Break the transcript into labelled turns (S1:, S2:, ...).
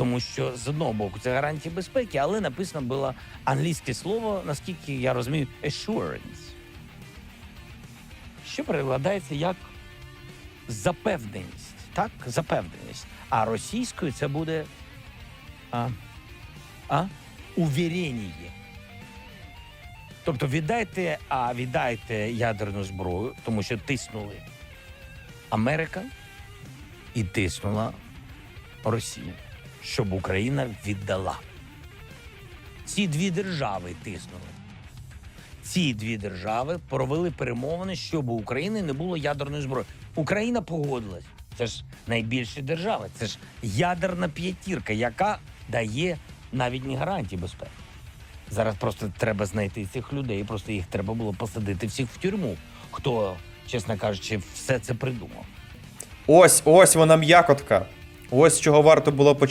S1: Тому що з одного боку це гарантія безпеки, але написано було англійське слово, наскільки я розумію, assurance, що перекладається як запевненість. Так, запевненість. А російською це буде а, а, увірення. Тобто віддайте, а віддайте ядерну зброю, тому що тиснули Америка і тиснула Росія, щоб Україна віддала. Ці дві держави тиснули. Ці дві держави провели перемовини, щоб у України не було ядерної зброї. Україна погодилась. Це ж найбільші держави. Це ж ядерна п'ятірка, яка дає навіть не гарантії безпеки. Зараз просто треба знайти цих людей, просто їх треба було посадити всіх в тюрму. Хто, чесно кажучи, все це придумав.
S2: Ось, ось вона м'якотка. Ось чого варто було почати.